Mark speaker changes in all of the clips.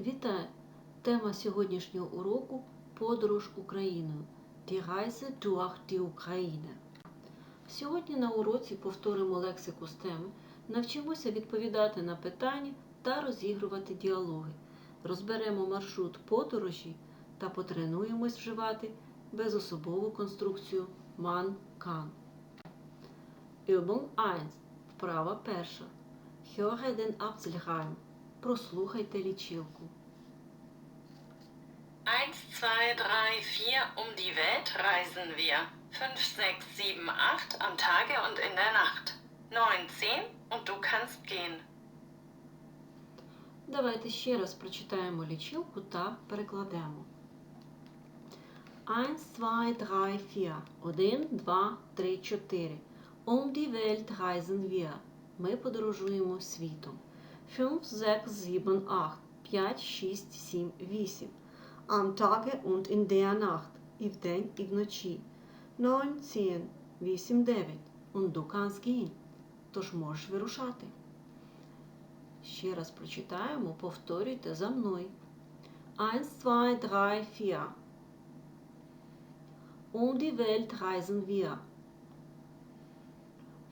Speaker 1: Вітаю! Тема сьогоднішнього уроку Подорож Україною. Die Reise durch. Сьогодні на уроці повторимо лексику з теми, навчимося відповідати на питання та розігрувати діалоги. Розберемо маршрут подорожі та потренуємось вживати безособову конструкцію kann. Übung 1. Вправа перша. Höre den Abzählreim. Прослухайте лічилку.
Speaker 2: 1, 2, 3, 4, um die Welt reisen wir. 5, 6, 7, 8 am Tage und in der Nacht. 9, 10 und du kannst gehen.
Speaker 1: Давайте ще раз прочитаємо лічилку та перекладемо. 1, 2, 3, 4. 1, 2, 3, 4. Um die Welt reisen wir. Ми подорожуємо світом. 5, 6, 7, 8. 5, 6, 7, 8. Am Tage und in der Nacht. І вдень, і вночі. 9, 10. 8, 9. Und du kannst gehen. Тож можеш вирушати. Ще раз прочитаємо, повторюйте за мною. 1, 2, 3, 4. Um die Welt reisen wir.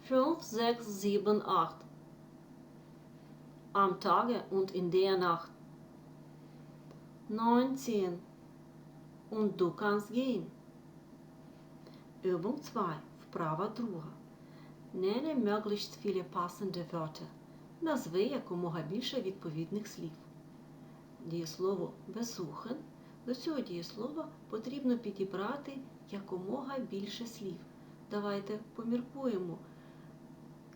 Speaker 1: 5, 6, 7, 8. Am Tage und in der Nacht. 9, 10. Und du kannst gehen. Übung 2. Вправа друга. Nenne möglichst viele passende Wörter. Назви якомога більше відповідних слів. Дієслово besuchen. До цього дієслова потрібно підібрати якомога більше слів. Давайте поміркуємо,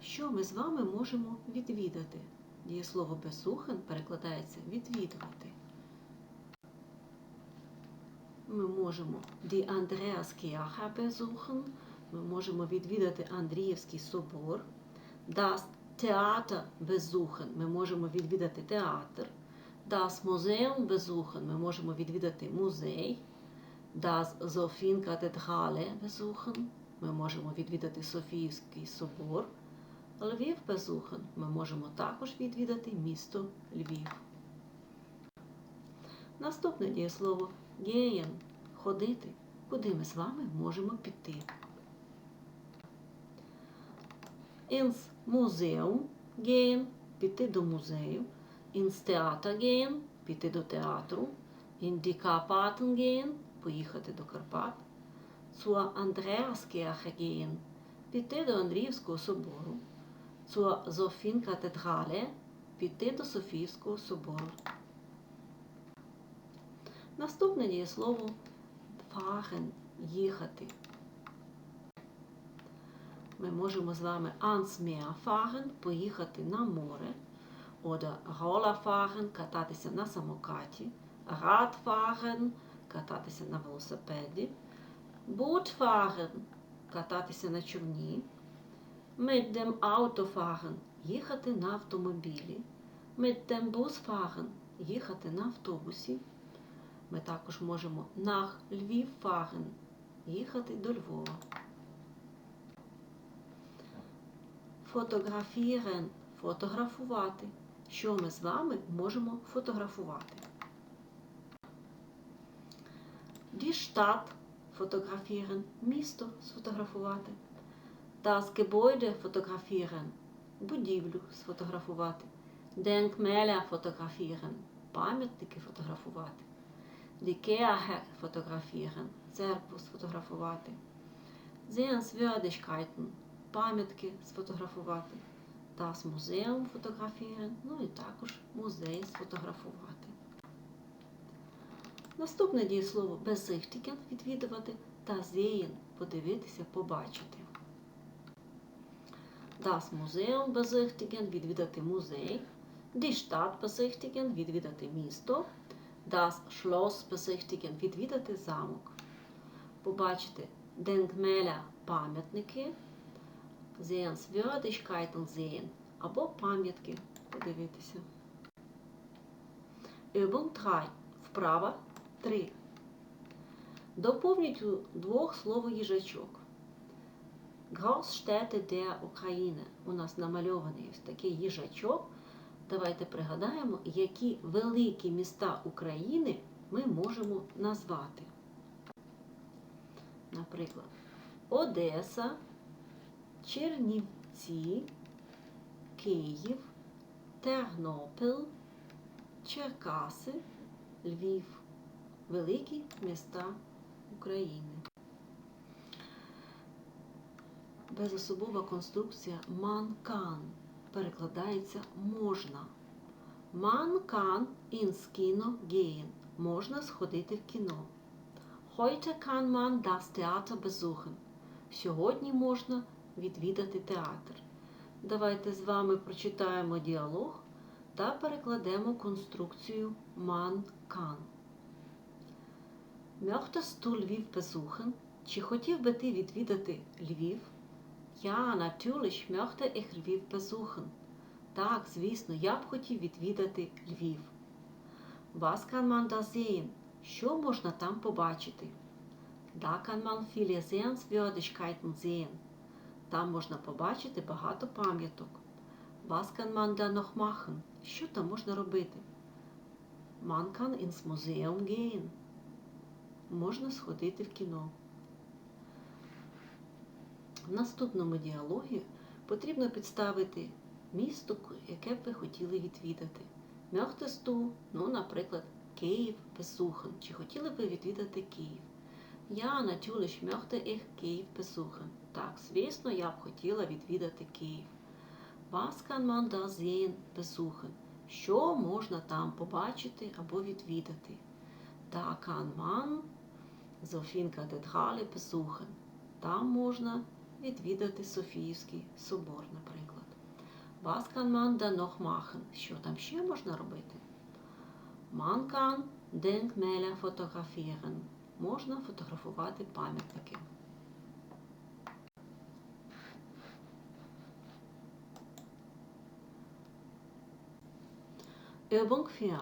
Speaker 1: що ми з вами можемо відвідати. Дієслово besuchen перекладається відвідувати. Ми можемо die Andreaskirche besuchen. Ми можемо відвідати Андріївський собор. Das Theater besuchen. Ми можемо відвідати театр. Das Museum besuchen. Ми можемо відвідати музей. Das Sophienkathedrale besuchen. Ми можемо відвідати Софіївський собор. Львів besuchen. Ми можемо також відвідати місто Львів. Наступне дієслово. Gehen – ходити. Куди ми з вами можемо піти? ins Museum gehen, піти до музею, ins Theater gehen, піти до театру, Karpaten gehen, поїхати до Карпат, Andreaskirche gehen, піти до Андріївського собору, zur Sophienkathedrale, піти до Софійського собору. Наступне дієслово fahren – їхати. Ми можемо з вами ans Meer fahren – поїхати на море, oder Roller fahren – кататися на самокаті, Rad fahren – кататися на велосипеді, Boot кататися на човні, mit dem Auto fahren – їхати на автомобілі, mit dem Bus fahren – їхати на автобусі. Ми також можемо nach Львів fahren – їхати до Львова. Фотографіren – фотографувати. Що ми з вами можемо фотографувати? Die Stadt – фотографіren – місто сфотографувати. Das Gebäude – фотографіren – будівлю сфотографувати. Denkmäler – фотографіren – пам'ятники фотографувати. Die Kirche – церкву сфотографувати. Sehenswürdigkeiten – пам'ятки сфотографувати, Das Museum фотографіren, ну і також музей сфотографувати. Наступне дієслово besichtigen – відвідувати та sehen – подивитися, побачити. Das Museum besichtigen – відвідати музей, Die Stadt besichtigen – відвідати місто, Das Schloss besichtigen – відвідати замок. Побачити Denkmäler – пам'ятники, Sehenswürdigkeiten sehen або пам'ятки подивитися. Übung 3. Вправа 3. Доповніть у двох слово їжачок. Großstädte der України. У нас намальований ось такий їжачок Давайте пригадаємо, які великі міста України ми можемо назвати. Наприклад, Одеса, Чернівці, Київ, Тернопіль, Черкаси, Львів. Великі міста України. Безособова конструкція kann перекладається можна. Kann ins Kino gehen. Можна сходити в кіно. Heute kann man das Theater besuchen. Сьогодні можна відвідати театр. Давайте з вами прочитаємо діалог та перекладемо конструкцію man kann. Möchtest du Lviv besuchen? Чи хотів би ти відвідати Львів? Ja, natürlich möchte ich Lviv besuchen. Так, звісно, я б хотів відвідати Львів. Was kann man da sehen? Що можна там побачити? Da kann man viele Sehenswürdigkeiten sehen. Там можна побачити багато пам'яток. Was kann man da noch machen? Що там можна робити? Man kann ins Museum gehen. Можна сходити в кіно. В наступному діалогі потрібно підставити місто, яке б ви хотіли відвідати. Du, ну, наприклад, Київ besuchen. Чи хотіли б ви відвідати Київ? Ja, natürlich möchte ich Київ besuchen. Так, звісно, я б хотіла відвідати Київ. Was kann man? Що можна там побачити або відвідати? Da kann man Софінкатедралі besuchen. Там можна відвідати Софіївський собор, наприклад. Was kann man da? Що там ще можна робити? Man kann Denkmäler fotografieren. Можна фотографувати пам'ятники. Übung 4.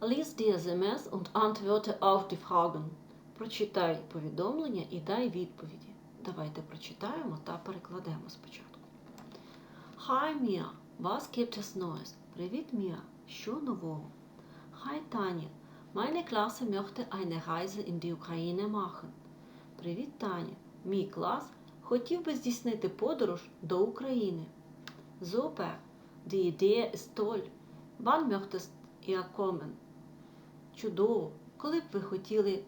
Speaker 1: Lies die SMS und antworte auf die Fragen. Прочитай повідомлення і дай відповіді. Давайте прочитаємо та перекладемо спочатку. Hi, Mia. Was gibt es? Привіт, Мія. Що нового? Hi, Таня. Meine Klasse möchte eine Reise in die Ukraine. Привіт, Таня. Мій клас хотів би здійснити подорож до України. Super. Die Idee ist toll. Wann möchtest? Чудово. Коли б ви хотіли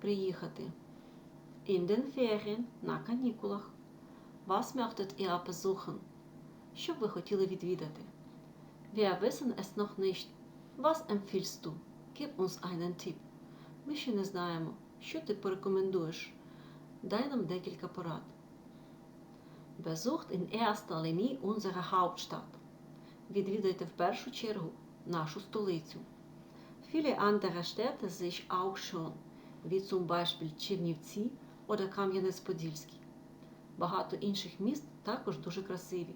Speaker 1: приїхати? In den Ferien, на канікулах. Was möchtet ihr besuchen? Що ви хотіли відвідати? Wir wissen es noch nicht. Was empfiehlst du? Gib uns einen Tipp. Ми ще не знаємо. Що ти порекомендуєш? Дай нам декілька порад. Besucht in erster Linie unsere Hauptstadt. Відвідайте в першу чергу нашу столицю. Viele andere Städte sich auch schon, wie zum Beispiel Чернівці oder Кам'янець-Подільський. Багато інших міст також дуже красиві,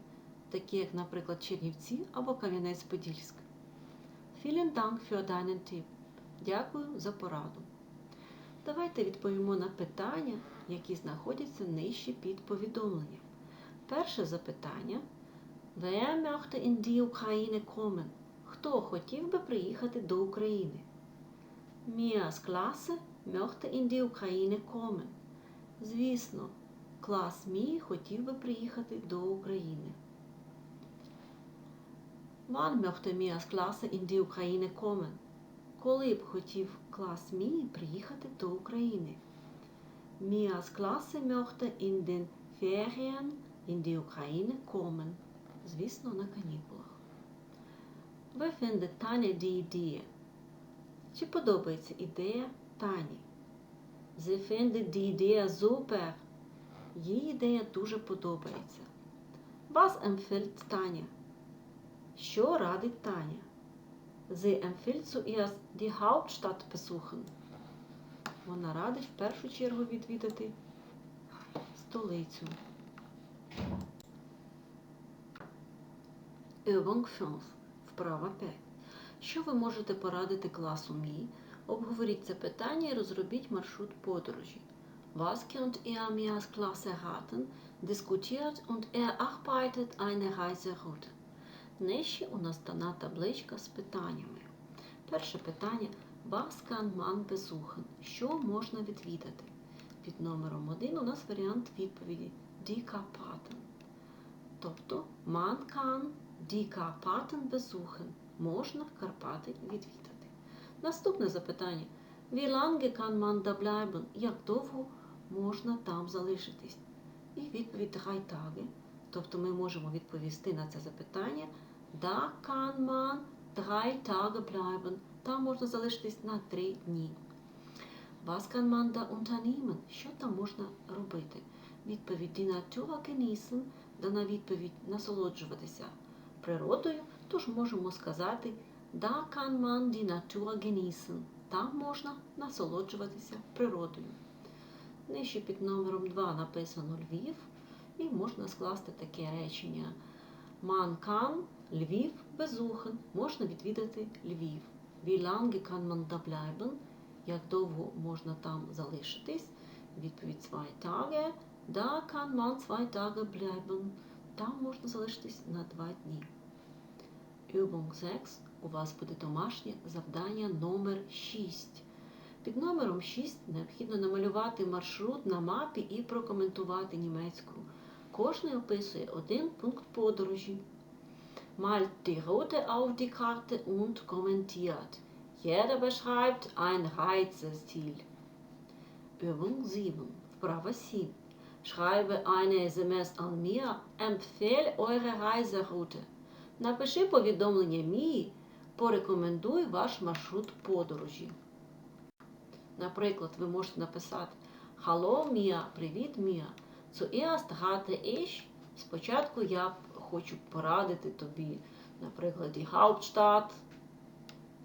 Speaker 1: такі як, наприклад, Чернівці або Кам'янець-Подільськ. Vielen Dank für deinen Tipp. Дякую за пораду. Давайте відповімо на питання, які знаходяться нижче під повідомленням. Перше запитання. Wer möchte in die Ukraine kommen? Хто хотів би приїхати до України? Mias Klasse möchte in die Ukraine kommen. Звісно, клас мій хотів би приїхати до України. Wann möchte Mias Klasse in die Ukraine kommen? Коли б хотів клас мій приїхати до України? Mias Klasse möchte in den Ferien in die Ukraine kommen. Звісно, на канікулах. Ви findet Таня die Idee? Чи подобається ідея Тані? Sie findet die Idee super. Їй ідея дуже подобається. Was empfiehlt Таня? Що радить Таня? Sie empfiehlt zuerst die Hauptstadt besuchen. Вона радить в першу чергу відвідати столицю. Übung 5. Вправа 5. Що ви можете порадити класу мій? Обговоріть це питання і розробіть маршрут подорожі. Was könnt ihr Mias Klasse raten? Diskutiert und erarbeitet eine Reiseroute. Нижче у нас дана табличка з питаннями. Перше питання Was kann man besuchen? Що можна відвідати? Під номером 1 у нас варіант відповіді Die Karpaten. Тобто man kann die Karpaten besuchen. Можна Карпати відвідати. Наступне запитання. Wie lange kann? Як довго можна там залишитись? І відповідь drei. Тобто ми можемо відповісти на це запитання. Da kann man drei. Там можна залишитись на три дні. Was kann man? Що там можна робити? Відповідь die Natur genießen, дана відповідь насолоджуватися природою, тож можемо сказати Da kann man die Natur genießen. Там можна насолоджуватися природою. Нижче під номером 2 написано Львів, і можна скласти таке речення. Man kann Львів besuchen. Можна відвідати Львів. Wie lange kann man da bleiben? Як довго можна там залишитись? Відповідь zwei Tage. Da kann man zwei Tage bleiben. Там можна залишитись на два дні. Übung 6. У вас буде домашнє завдання номер 6. Під номером 6 необхідно намалювати маршрут на мапі і прокоментувати німецьку. Кожний описує один пункт подорожі. Malt die Route auf die Karte und kommentiert. Jeder beschreibt ein Reiseziel. Übung 7. Вправа 7. Schreibe eine SMS an mir. Empfehle eure Reiseroute. Напиши повідомлення Мії, порекомендуй ваш маршрут подорожі. Наприклад, ви можете написати Hallo Мія, привіт Мія. Zuerst rate ich. Спочатку я хочу порадити тобі, наприклад, die Hauptstadt,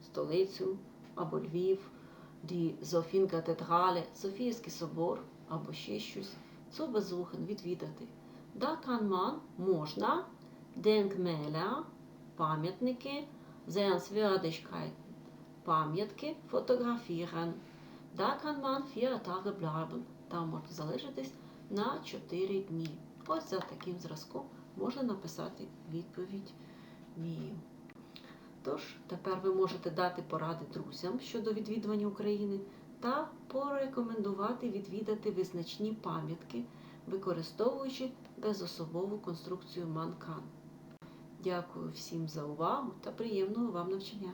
Speaker 1: столицю або Львів, die Софін-катедрале, Софійський собор або ще щось. Zu besuchen, відвідати. Kann man, можна, Denkmäler, пам'ятники, Sehenswürdigkeiten, пам'ятки, фотографіren. Da kann man vier Tage bleiben. Там можна залишитись на 4 дні. Ось за таким зразком можна написати відповідь Мію. Тож, тепер ви можете дати поради друзям щодо відвідування України та порекомендувати відвідати визначні пам'ятки, використовуючи безособову конструкцію Манкан. Дякую всім за увагу та приємного вам навчання!